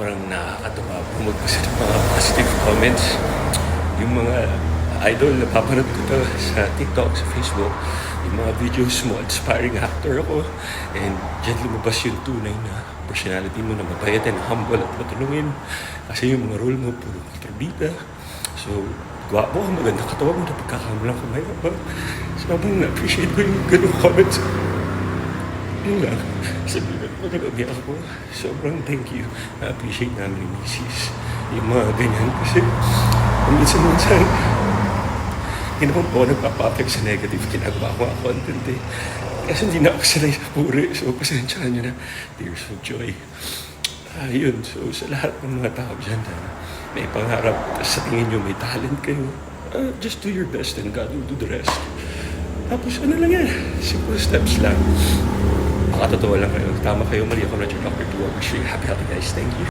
sobrang nakakatuwa bumagpasa ng mga positive comments. Yung mga idol na papanood ko to sa TikTok, sa Facebook, yung mga videos mo, inspiring actor ako. And dyan lumabas yung tunay na personality mo na mabait and humble at matulungin. Kasi yung mga role mo, puro kontrabida. So, gwapo maganda katawan mo, napagkakamalang ka mayroon. Sobrang na-appreciate ko yung ganung comments. Yun lang. Sabi ko, nag-abiyak ako. Sobrang thank you. Na-appreciate namin ni Mrs. Yung mga ganyan. Kasi, minsan-minsan, hindi naman po ako nagpapapek sa negative. Ginagawa ko ang content eh. Kasi hindi na ako sanay sa puri. So, pasensyahan nyo na. Tears of joy. Ayun. So, sa lahat ng mga tao dyan na may pangarap, sa tingin nyo may talent kayo, uh, just do your best and God will do the rest. Tapos ano lang yan, simple steps lang. Makatotoo lang kayo. Tama kayo, mali ako na Dr. Duwag. Happy, happy guys. Thank you.